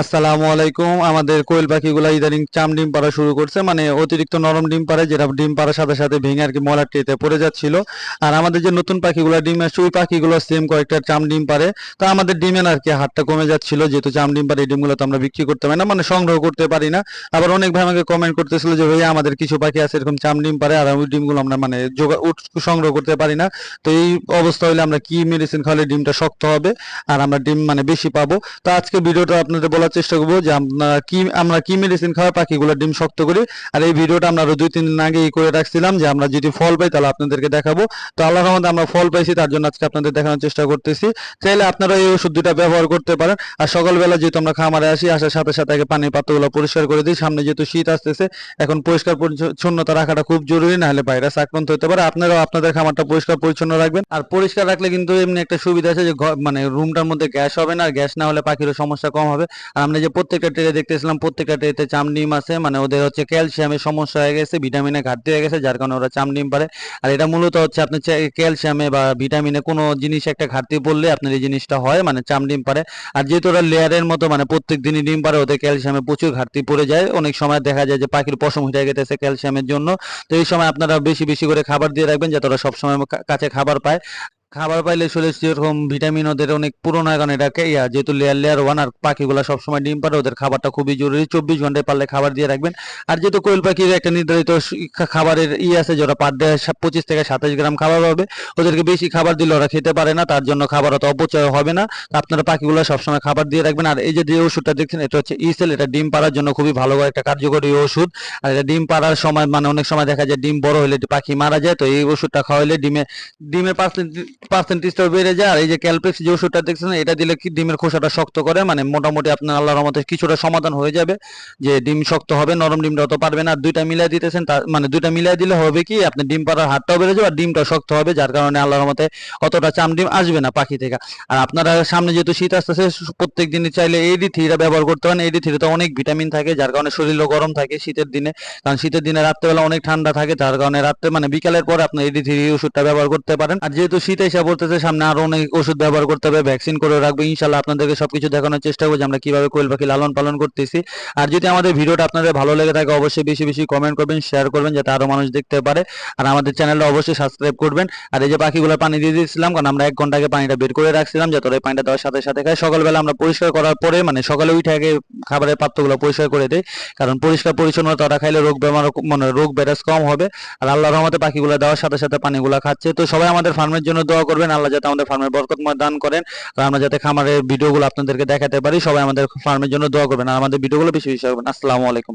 আসসালামু আলাইকুম। আমাদের কোয়েল পাখিগুলা ইদানিং চাম ডিম পাড়া শুরু করছে মানে অতিরিক্ত নরম ডিম পাড়ে, যেটা ডিম পাড়ার সাথে সাথে ভেঙে আর কি মলার ট্রেতে পড়ে যাচ্ছিল। আর আমাদের যে নতুন পাখিগুলো ডিম আসছে, ওই পাখিগুলো সেম কয়েকটা চাম ডিম পারে তো আমাদের ডিমের আর কি হাতটা কমে যাচ্ছিল, যেহেতু চাম ডিম পারে এই ডিমগুলো তো আমরা বিক্রি করতে পারি না মানে সংগ্রহ করতে পারি না। আবার অনেক ভাই আমাকে কমেন্ট করতেছিল যে, ভাইয়া, আমাদের কিছু পাখি আছে এরকম চাম ডিম পারে আর ওই ডিমগুলো আমরা মানে সংগ্রহ করতে পারি না। তো এই অবস্থা হলে আমরা কি মেডিসিন খাওয়ালে ডিমটা শক্ত হবে, আর আমরা ডিম মানে বেশি পাবো। তো আজকে ভিডিওটা আপনাদের বলার চেষ্টা করব যে আমরা কি আমরা কি মেডিসিন খাওয়া পাখিগুলো ডিম শক্ত করি। আর এই ভিডিওটা আমরা আরও দুই তিন দিন আগে করে রাখছিলাম যে আমরা যদি ফল পাই তাহলে আপনাদেরকে দেখাবো। তো আল্লাহর রহমতে আমরা ফল পাইছি, তার জন্য আজকে আপনাদের দেখানোর চেষ্টা করতেছি। চাইলে আপনারা এই ওষুধ দুটা ব্যবহার করতে পারেন। আর সকালবেলা যেহেতু আমরা খামারে আসি, আসার সাথে সাথে আগে পানির পাত্রগুলো পরিষ্কার করে দিই। সামনে যেহেতু শীত আসতেছে, এখন পরিষ্কার পরিচ্ছন্নতা রাখাটা খুব জরুরি, না হলে ভাইরাস আক্রান্ত হতে পারে। আপনারাও আপনাদের খামারটা পরিষ্কার পরিচ্ছন্ন রাখবেন। আর পরিষ্কার রাখলে কিন্তু এমনি একটা সুবিধা আছে যে মানে রুমটার মধ্যে গ্যাস হবে না। আর গ্যাস না হলে পাখিরও সমস্যা কম হবে। আমরা যে প্রত্যেকটা ট্রেতে দেখতেছিলাম, প্রত্যেকটা ট্রেতে চামডিম আছে মানে ওদের হচ্ছে ক্যালসিয়ামের সমস্যা হয়ে গেছে ভিটামিনে ঘাটতি হয়ে গেছে, যার কারণে ওরা চাম চামডিম পারে। আর এটা মূলত হচ্ছে আপনি ক্যালসিয়ামে বা ভিটামিনে কোনো জিনিস একটা ঘাটতি পড়লে আপনার এই জিনিসটা হয় মানে চাম চামডিম পারে। আর যেহেতু ওরা লেয়ারের মতো মানে প্রত্যেক দিনই ডিম পারে, ওদের ক্যালসিয়ামে প্রচুর ঘাটতি পড়ে যায়। অনেক সময় দেখা যায় যে পাখির পশম হয়ে গেছে ক্যালসিয়ামের জন্য। তো এই সময় আপনারা বেশি বেশি করে খাবার দিয়ে রাখবেন, যাতে ওরা সবসময় কাছে খাবার পায়। খাবার পাইলে শরীরে যেরকম ভিটামিন ওদের অনেক পুরনো এখন এটাকে, ইয়া, যেহেতু লেয়ার লেয়ার ওয়ান আর পাখিগুলো সবসময় ডিম পারে, ওদের খাবারটা খুবই জরুরি। চব্বিশ ঘন্টায় পারলে খাবার দিয়ে রাখবেন। আর যেহেতু কোয়েল পাখির একটা নির্ধারিত খাবারের ই আছে যে ওরা পার ডে পঁচিশ থেকে সাতাশ গ্রাম খাবার পাবে, ওদেরকে বেশি খাবার দিলে ওরা খেতে পারে না, তার জন্য খাবার অত অপচয় হবে না। আপনারা পাখিগুলো সবসময় খাবার দিয়ে রাখবেন। আর এই যে যে ওষুধটা দেখছেন, এটা হচ্ছে ইসেল এটা ডিম পাড়ার জন্য খুবই ভালো একটা কার্যকরী ওষুধ। আর এটা ডিম পাড়ার সময় মানে অনেক সময় দেখা যায় ডিম বড় হলে পাখি মারা যায়, তো এই ওষুধটা খাওয়াইলে ডিমে ডিমে ডিমের পার্সেন্টেজটা বেড়ে যায়, আর এই যে ক্যালপেক্স যে ওষুধটা দেখছেন, এটা দিলে কি ডিমের খোসাটা শক্ত করে মানে মোটামুটি আপনার আল্লাহর রহমতে কিছুটা সমাধান হয়ে যাবে, যে ডিম শক্ত হবে, নরম ডিমটা অত পারবে না, আর দুইটা মিলাই দিতেছেন মানে দুইটা মিলাই দিলে হবে কি, আপনি ডিম পাড়ার হাতটাও বেড়ে যাবে, আর ডিমটা শক্ত হবে, যার কারণে আল্লাহর রহমতে অতটা চাম ডিম আসবে না পাখি থেকে। আর আপনারা সামনে যেহেতু শীত আসতেছে, প্রত্যেক দিনই চাইলে এডি থ্রিটা ব্যবহার করতে পারেন এডি থ্রিতে অনেক ভিটামিন থাকে, যার কারণে শরীরও গরম থাকে শীতের দিনে, কারণ শীতের দিনে রাত্রেবেলা অনেক ঠান্ডা থাকে যার কারণে রাত্রে মানে বিকালের পরে আপনি এডি থ্রি ওষুধটা ব্যবহার করতে পারেন। আর যেহেতু শীত এসে পড়তেছে, সামনে আরও অনেক ওষুধ ব্যবহার করতে হবে ভ্যাকসিন করে রাখব, ইনশাল্লাহ আপনাদেরকে সবকিছু দেখানোর চেষ্টা করব যে আমরা কীভাবে কোয়েল পাখি লালন পালন করতেছি। আর যদি আমাদের ভিডিওটা আপনাদের ভালো লেগে থাকে, অবশ্যই বেশি বেশি কমেন্ট করবেন শেয়ার করবেন, যাতে আরও মানুষ দেখতে পারে। আর আমাদের চ্যানেলটা অবশ্যই সাবস্ক্রাইব করবেন। আর এই যে পাখিগুলো পানি দিয়ে দিয়েছিলাম, কারণ আমরা এক ঘণ্টা আগে পানিটা বের করে রাখছিলাম, যাতে ওরা পানিটা দেওয়ার সাথে সাথে খায়। সকালবেলা আমরা পরিষ্কার করার পরে মানে সকালে উঠে আগে খাবারের পাত্রগুলো পরিষ্কার করে দেই, কারণ পরিষ্কার পরিচ্ছন্নতা ওরা খাইলে রোগ বেমার মানে রোগ ব্যারাস কম হবে। আর আল্লাহর রহমতে পাখিগুলো দেওয়ার সাথে সাথে পানিগুলো খাচ্ছে। তো সবাই আমাদের ফার্মের জন্য দোয়া করবেন, আল্লাহ যাতে আমাদের ফার্মের বরকতময় দান করেন, আর আমরা যাতে খামারের ভিডিওগুলো আপনাদেরকে দেখাতে পারি, সবাই আমাদের ফার্মের জন্য দোয়া করবেন, আর আমাদের ভিডিওগুলো বেশি বেশি করবেন আসসালামু আলাইকুম।